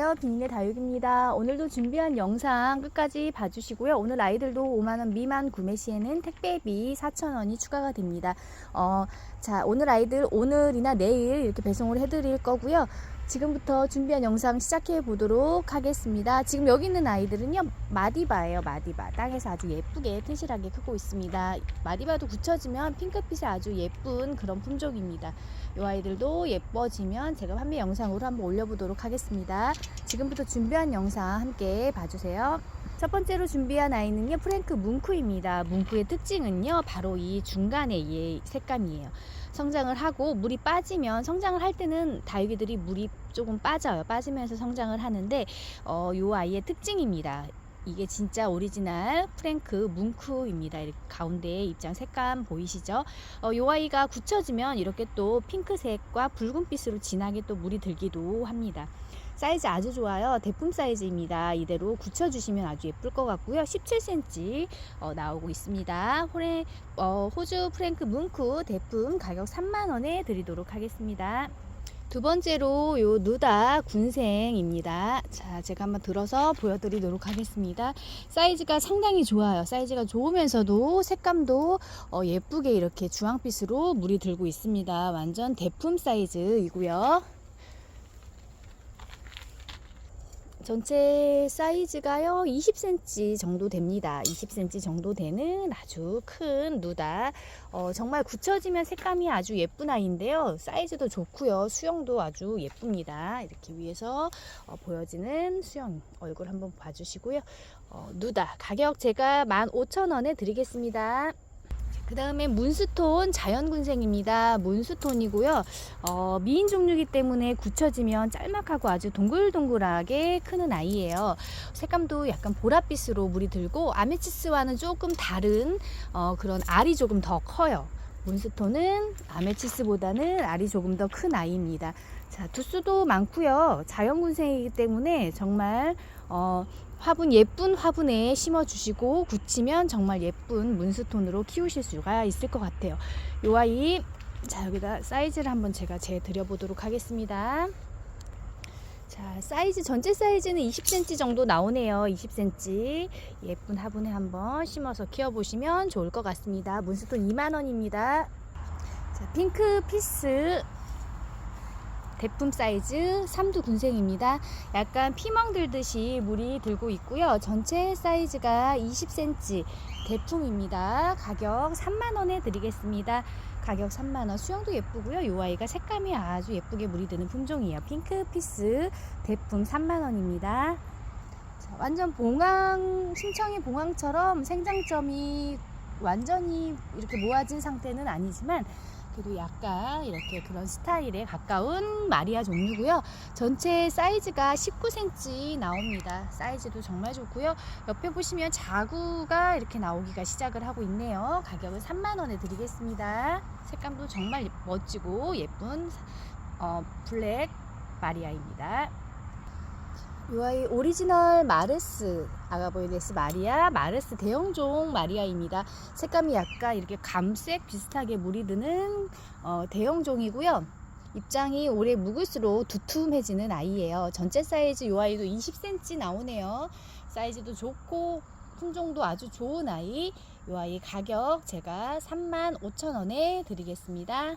안녕하세요. 비닌의 다육입니다. 오늘도 준비한 영상 끝까지 봐주시고요. 오늘 아이들도 5만원 미만 구매 시에는 택배비 4,000원이 추가가 됩니다. 어, 자, 오늘 아이들 오늘이나 내일 이렇게 배송을 해드릴 거고요. 지금부터 준비한 영상 시작해 보도록 하겠습니다. 지금 여기 있는 아이들은요, 마디바예요, 마디바. 땅에서 아주 예쁘게 튼실하게 크고 있습니다. 마디바도 굳혀지면 핑크빛이 아주 예쁜 그런 품종입니다. 이 아이들도 예뻐지면 제가 판매 영상으로 한번 올려보도록 하겠습니다. 지금부터 준비한 영상 함께 봐주세요. 첫 번째로 준비한 아이는요 프랭크 뭉크입니다. 뭉크의 특징은요 바로 이 중간에 이 색감이에요. 성장을 하고 물이 빠지면 성장을 할 때는 다육이들이 물이 조금 빠져요. 빠지면서 성장을 하는데 어, 요 아이의 특징입니다. 이게 진짜 오리지널 프랭크 뭉크입니다. 가운데에 입장 색감 보이시죠? 어, 요 아이가 굳혀지면 이렇게 또 핑크색과 붉은빛으로 진하게 또 물이 들기도 합니다. 사이즈 아주 좋아요. 대품 사이즈입니다. 이대로 굳혀주시면 아주 예쁠 것 같고요. 17cm 어, 나오고 있습니다. 호레, 어, 호주 프랭크 뭉크 대품 가격 3만원에 드리도록 하겠습니다. 두 번째로 요 누다 군생입니다. 자, 제가 한번 들어서 보여드리도록 하겠습니다. 사이즈가 상당히 좋아요. 사이즈가 좋으면서도 색감도 어, 예쁘게 이렇게 주황빛으로 물이 들고 있습니다. 완전 대품 사이즈이고요. 전체 사이즈가요 20cm 정도 됩니다. 20cm 정도 되는 아주 큰 누다. 어, 정말 굳혀지면 색감이 아주 예쁜 아이인데요. 사이즈도 좋고요. 수영도 아주 예쁩니다. 이렇게 위에서 어, 보여지는 수영 얼굴 한번 봐주시고요. 어, 누다. 가격 제가 15,000원에 드리겠습니다 그 다음에 문스톤 자연군생입니다. 문스톤이고요. 어, 미인 종류이기 때문에 굳혀지면 짤막하고 아주 동글동글하게 크는 아이예요. 색감도 약간 보랏빛으로 물이 들고 아메치스와는 조금 다른 어, 그런 알이 조금 더 커요. 문스톤은 아메치스보다는 알이 조금 더 큰 아이입니다. 자, 두수도 많고요. 자연군생이기 때문에 정말 어, 화분 예쁜 화분에 심어 주시고 굳히면 정말 예쁜 문스톤으로 키우실 수가 있을 것 같아요. 요 아이 자 여기다 사이즈를 한번 제가 재 드려 보도록 하겠습니다. 자 사이즈 전체 사이즈는 20cm 정도 나오네요. 20cm 예쁜 화분에 한번 심어서 키워 보시면 좋을 것 같습니다. 문스톤 2만 원입니다. 자 핑크 피스 대품 사이즈 삼두 군생입니다. 약간 피멍 들듯이 물이 들고 있고요. 전체 사이즈가 20cm 대품입니다. 가격 3만원에 드리겠습니다. 가격 3만원 수영도 예쁘고요. 이 아이가 색감이 아주 예쁘게 물이 드는 품종이에요. 핑크 피스 대품 3만원입니다. 완전 봉황, 심청이 봉황처럼 생장점이 완전히 이렇게 모아진 상태는 아니지만 그래도 약간 이렇게 그런 스타일에 가까운 마리아 종류고요. 전체 사이즈가 19cm 나옵니다. 사이즈도 정말 좋고요. 옆에 보시면 자구가 이렇게 나오기가 시작을 하고 있네요. 가격은 3만원에 드리겠습니다. 색감도 정말 멋지고 예쁜 어, 블랙 마리아입니다. 이 아이 오리지널 마르스 아가보이데스 마리아 마르스 대형종 마리아입니다. 색감이 약간 이렇게 감색 비슷하게 물이 드는 어, 대형종이고요. 입장이 오래 묵을수록 두툼해지는 아이예요. 전체 사이즈 이 아이도 20cm 나오네요. 사이즈도 좋고 품종도 아주 좋은 아이. 이 아이 가격 제가 35,000원에 드리겠습니다.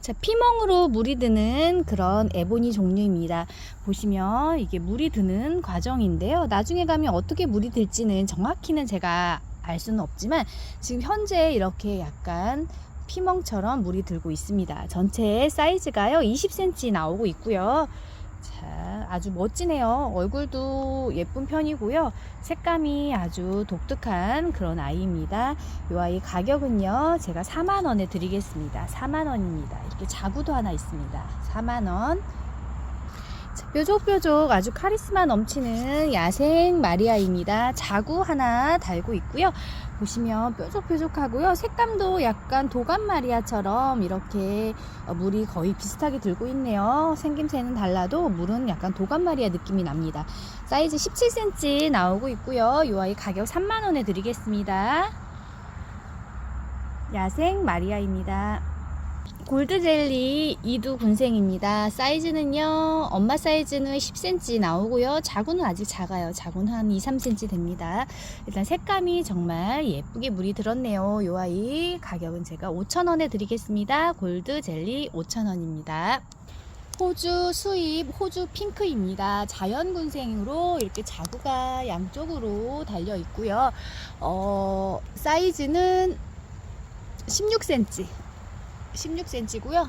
자, 피멍으로 물이 드는 그런 에보니 종류입니다. 보시면 이게 물이 드는 과정인데요. 나중에 가면 어떻게 물이 들지는 정확히는 제가 알 수는 없지만 지금 현재 이렇게 약간 피멍처럼 물이 들고 있습니다. 전체 사이즈가요 20cm 나오고 있고요. 자, 아주 멋지네요. 얼굴도 예쁜 편이고요. 색감이 아주 독특한 그런 아이입니다. 이 아이 가격은요, 제가 4만원에 드리겠습니다. 4만원입니다. 이렇게 자구도 하나 있습니다. 4만원. 뾰족뾰족 아주 카리스마 넘치는 야생 마리아입니다. 자구 하나 달고 있고요. 보시면 뾰족뾰족하고요. 색감도 약간 도감 마리아처럼 이렇게 어, 물이 거의 비슷하게 들고 있네요. 생김새는 달라도 물은 약간 도감 마리아 느낌이 납니다. 사이즈 17cm 나오고 있고요. 이 아이 가격 3만원에 드리겠습니다. 야생 마리아입니다. 골드젤리 이두 군생입니다. 사이즈는요, 엄마 사이즈는 10cm 나오고요. 자구는 아직 작아요. 자구는 한 2, 3cm 됩니다. 일단 색감이 정말 예쁘게 물이 들었네요. 요 아이 가격은 제가 5,000원에 드리겠습니다. 골드젤리 5,000원입니다. 호주 수입 호주 핑크입니다. 자연 군생으로 이렇게 자구가 양쪽으로 달려 있고요. 어, 사이즈는 16cm. 16cm고요.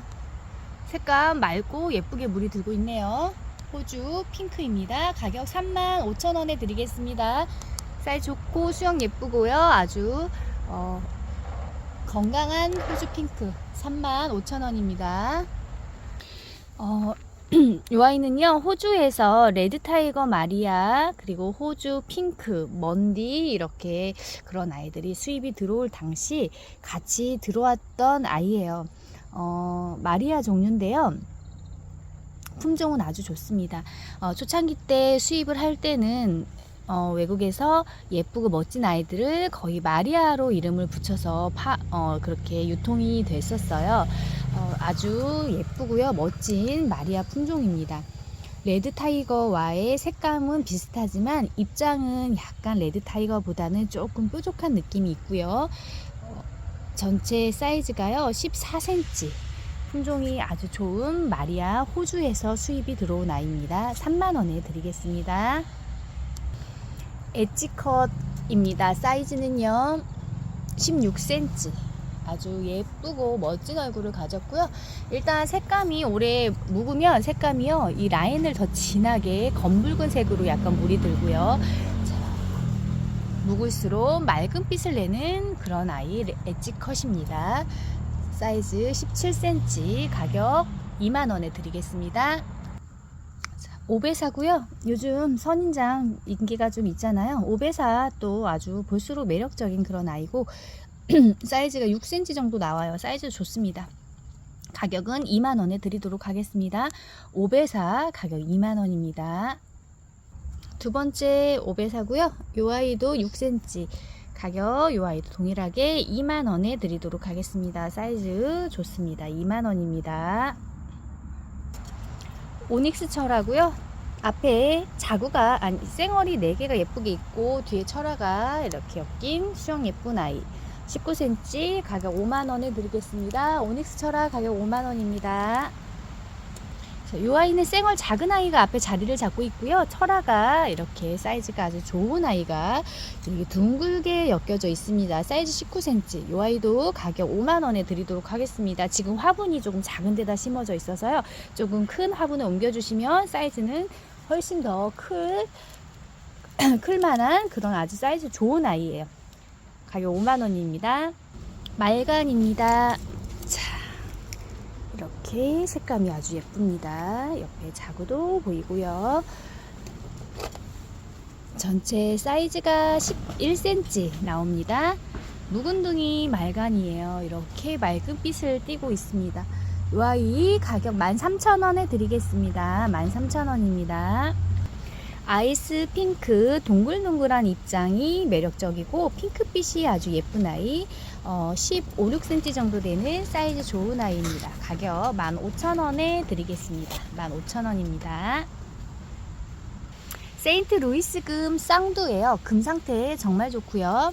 색감 맑고 예쁘게 물이 들고 있네요. 호주 핑크입니다. 가격 35,000원에 드리겠습니다. 사이즈 좋고 수영 예쁘고요. 아주 어, 건강한 호주 핑크 35,000원입니다. 어, 이 아이는요, 호주에서 레드 타이거 마리아, 그리고 호주 핑크, 먼디, 이렇게 그런 아이들이 수입이 들어올 당시 같이 들어왔던 아이예요. 어, 마리아 종류인데요. 품종은 아주 좋습니다. 어, 초창기 때 수입을 할 때는 어, 외국에서 예쁘고 멋진 아이들을 거의 마리아로 이름을 붙여서 파, 어, 그렇게 유통이 됐었어요. 어, 아주 예쁘고요. 멋진 마리아 품종입니다. 레드 타이거와의 색감은 비슷하지만 입장은 약간 레드 타이거보다는 조금 뾰족한 느낌이 있고요. 어, 전체 사이즈가요 14cm. 품종이 아주 좋은 마리아 호주에서 수입이 들어온 아이입니다. 3만 원에 드리겠습니다. 엣지컷입니다. 사이즈는요 16cm. 아주 예쁘고 멋진 얼굴을 가졌고요. 일단 색감이 오래 묵으면 색감이요. 이 라인을 더 진하게 검붉은 색으로 약간 물이 들고요. 자, 묵을수록 맑은 빛을 내는 그런 아이 엣지컷입니다. 사이즈 17cm 가격 2만원에 드리겠습니다. 오베사고요. 요즘 선인장 인기가 좀 있잖아요. 오베사 또 아주 볼수록 매력적인 그런 아이고 사이즈가 6cm 정도 나와요. 사이즈 좋습니다. 가격은 2만원에 드리도록 하겠습니다. 오베사 가격 2만원입니다. 두 번째 오베사고요. 요 아이도 6cm 가격 요 아이도 동일하게 2만원에 드리도록 하겠습니다. 사이즈 좋습니다. 2만원입니다. 오닉스 철하고요. 앞에 자구가 아니 쌩얼이 4개가 예쁘게 있고 뒤에 철화가 이렇게 엮인 수영 예쁜 아이 19cm 가격 5만원에 드리겠습니다. 오닉스 철화 가격 5만원입니다. 이 아이는 쌩얼 작은 아이가 앞에 자리를 잡고 있고요. 철화가 이렇게 사이즈가 아주 좋은 아이가 이렇게 둥글게 엮여져 있습니다. 사이즈 19cm. 이 아이도 가격 5만 원에 드리도록 하겠습니다. 지금 화분이 조금 작은 데다 심어져 있어서요. 조금 큰 화분에 옮겨주시면 사이즈는 훨씬 더 클, 클만한 그런 아주 사이즈 좋은 아이예요. 가격 5만 원입니다. 말간입니다. 자, 이렇게 색감이 아주 예쁩니다. 옆에 자구도 보이고요. 전체 사이즈가 11cm 나옵니다. 묵은둥이 말간이에요. 이렇게 맑은 빛을 띠고 있습니다. 이 아이 가격 13,000원에 드리겠습니다. 13,000원입니다. 아이스 핑크 동글동글한 입장이 매력적이고 핑크빛이 아주 예쁜 아이 어, 15, 6cm 정도 되는 사이즈 좋은 아이입니다. 가격 15,000원에 드리겠습니다. 15,000원입니다. 세인트 루이스금 쌍두예요. 금 상태 정말 좋고요.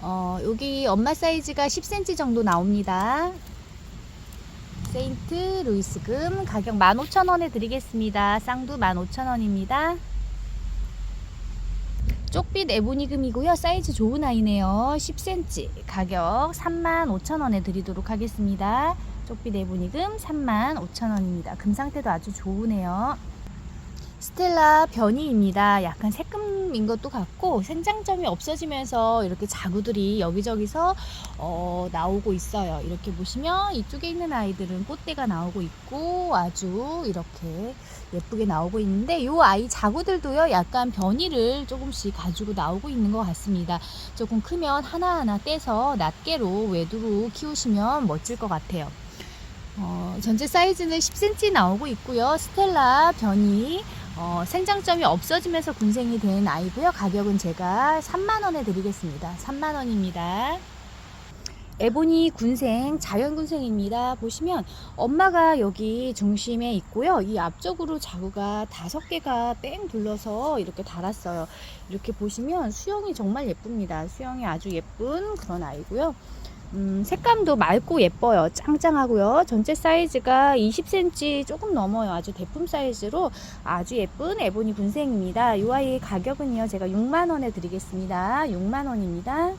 어, 여기 엄마 사이즈가 10cm 정도 나옵니다. 세인트 루이스금 가격 15,000원에 드리겠습니다. 쌍두 15,000원입니다. 쪽빛 에보니금이고요. 사이즈 좋은 아이네요. 10cm 가격 35,000원에 드리도록 하겠습니다. 쪽빛 에보니금 35,000원입니다. 금 상태도 아주 좋으네요. 스텔라 변이입니다. 약간 새금 인 것도 같고 생장점이 없어지면서 이렇게 자구들이 여기저기서 어, 나오고 있어요. 이렇게 보시면 이쪽에 있는 아이들은 꽃대가 나오고 있고 아주 이렇게 예쁘게 나오고 있는데 이 아이 자구들도요 약간 변이를 조금씩 가지고 나오고 있는 것 같습니다. 조금 크면 하나하나 떼서 낱개로 외두로 키우시면 멋질 것 같아요. 어, 전체 사이즈는 10cm 나오고 있고요. 스텔라 변이 어, 생장점이 없어지면서 군생이 된 아이고요. 가격은 제가 3만원에 드리겠습니다. 3만원입니다. 에보니 군생, 자연 군생입니다. 보시면 엄마가 여기 중심에 있고요. 이 앞쪽으로 자구가 다섯 개가 뺑 둘러서 이렇게 달았어요. 이렇게 보시면 수영이 정말 예쁩니다. 수영이 아주 예쁜 그런 아이고요. 음, 색감도 맑고 예뻐요. 짱짱하고요. 전체 사이즈가 20cm 조금 넘어요. 아주 대품 사이즈로 아주 예쁜 에보니 군생입니다. 이 아이 가격은요. 제가 6만원에 드리겠습니다. 6만원입니다.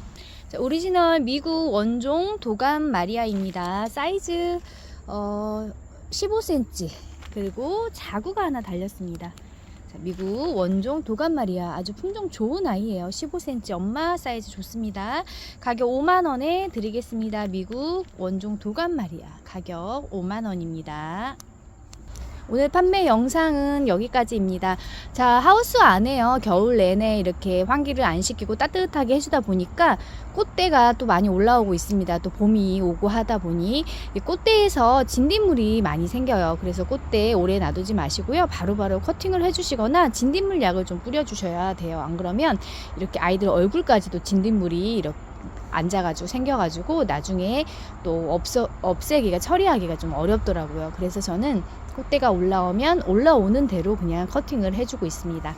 자, 오리지널 미국 원종 도감 마리아입니다. 사이즈 어, 15cm 그리고 자구가 하나 달렸습니다. 자, 미국 원종 도감 마리아 아주 품종 좋은 아이예요. 15cm 엄마 사이즈 좋습니다. 가격 5만 원에 드리겠습니다. 미국 원종 도감 마리아 가격 5만 원입니다. 오늘 판매 영상은 여기까지입니다. 자, 하우스 안에요. 겨울 내내 이렇게 환기를 안 시키고 따뜻하게 해주다 보니까 꽃대가 또 많이 올라오고 있습니다. 또 봄이 오고 하다 보니 이 꽃대에서 진딧물이 많이 생겨요. 그래서 꽃대 오래 놔두지 마시고요. 바로 바로 커팅을 해주시거나 진딧물 약을 좀 뿌려주셔야 돼요. 안 그러면 이렇게 아이들 얼굴까지도 진딧물이 이렇게 앉아가지고 생겨가지고 나중에 또 없어, 없애기가 처리하기가 좀 어렵더라고요. 그래서 저는 꽃대가 올라오면 올라오는 대로 그냥 커팅을 해주고 있습니다.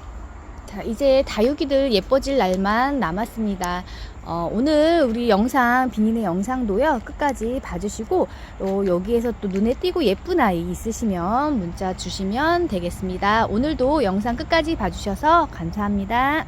자, 이제 다육이들 예뻐질 날만 남았습니다. 어, 오늘 우리 영상, 비닐의 영상도요, 끝까지 봐주시고, 또 여기에서 또 눈에 띄고 예쁜 아이 있으시면 문자 주시면 되겠습니다. 오늘도 영상 끝까지 봐주셔서 감사합니다.